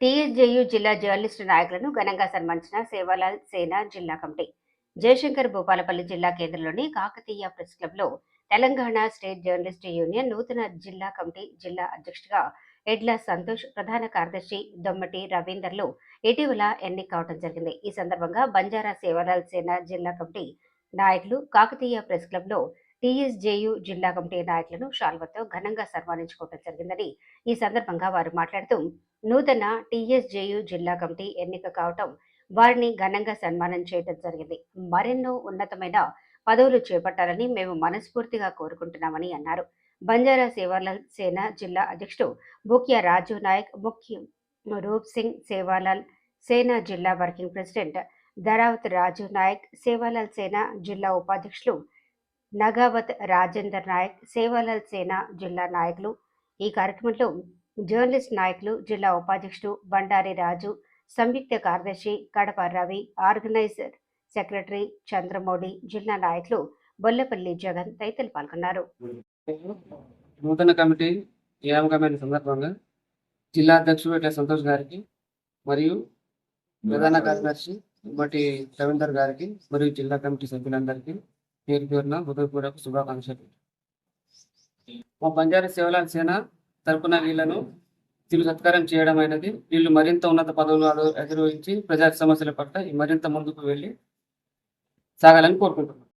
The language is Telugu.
టీఎస్జేయు జిల్లా జర్నలిస్టు నాయకులను ఘనంగా సన్మానించిన సేవాలాల్ సేన జిల్లా కమిటీ. జయశంకర్ భూపాలపల్లి జిల్లా కేంద్రంలోని కాకతీయ ప్రెస్ క్లబ్లో తెలంగాణ స్టేట్ జర్నలిస్ట్ యూనియన్ నూతన జిల్లా కమిటీ జిల్లా అధ్యక్షుడిగా ఎడ్ల సంతోష్ ప్రధాన కార్యదర్శి దొమ్మటి రవీందర్లు ఇటీవల ఎన్నిక కావడం జరిగింది. ఈ సందర్భంగా బంజారా సేవాలాల్ సేన జిల్లా కమిటీ నాయకులు కాకతీయ ప్రెస్ క్లబ్లో టీఎస్జేయు జిల్లా కమిటీ నాయకులను షాల్వతో ఘనంగా సన్మానించుకోవడం జరిగిందని ఈ సందర్భంగా వారు మాట్లాడుతూ నూతన టీఎస్జేయు జిల్లా కమిటీ ఎన్నిక కావటం వారిని ఘనంగా సన్మానం చేయడం జరిగింది. మరెన్నో ఉన్నతమైన పదవులు చేపట్టాలని మేము మనస్ఫూర్తిగా కోరుకుంటున్నామని అన్నారు. బంజారా సేవాలాల్ సేన జిల్లా అధ్యక్షుడు ముఖ్య రాజు నాయక్ ముఖ్య రూప్ సింగ్ సేవాలాల్ సేన జిల్లా వర్కింగ్ ప్రెసిడెంట్ ధరావత్ రాజు నాయక్ సేవాలాల్ సేన జిల్లా ఉపాధ్యక్షులు నగావత్ రాజేందర్ నాయక్ సేవాలాల్ సేన జిల్లా నాయకులు. ఈ కార్యక్రమంలో జర్నలిస్ట్ నాయకులు జిల్లా ఉపాధ్యక్షుడు బండారి రాజు సంయుక్త కార్యదర్శి కడప రవి ఆర్గనైజర్ సెక్రటరీ చంద్రమౌళి జిల్లా నాయకులు బొల్లపల్లి జగన్ తదితరులు పాల్గొన్నారు. నూతన కమిటీ నియామకమైన సందర్భంగా జిల్లా అధ్యక్షుడు ఇట్లా సంతోష్ గారికి మరియు ప్రధాన కార్యదర్శి ఇమ్మటి రవీందర్ గారికి మరియు జిల్లా కమిటీ సభ్యులందరికీ పేరు పేరున హృదయపూర్వక శుభాకాంక్షలు. మా బంజారా సేవలాల సేన తరపున వీళ్ళను తిరుగు సత్కారం చేయడం అయినది. వీళ్ళు మరింత ఉన్నత పదవులు అధిరోహించి ప్రజా సమస్యల పట్ల మరింత ముందుకు వెళ్ళి సాగాలని కోరుకుంటున్నాం.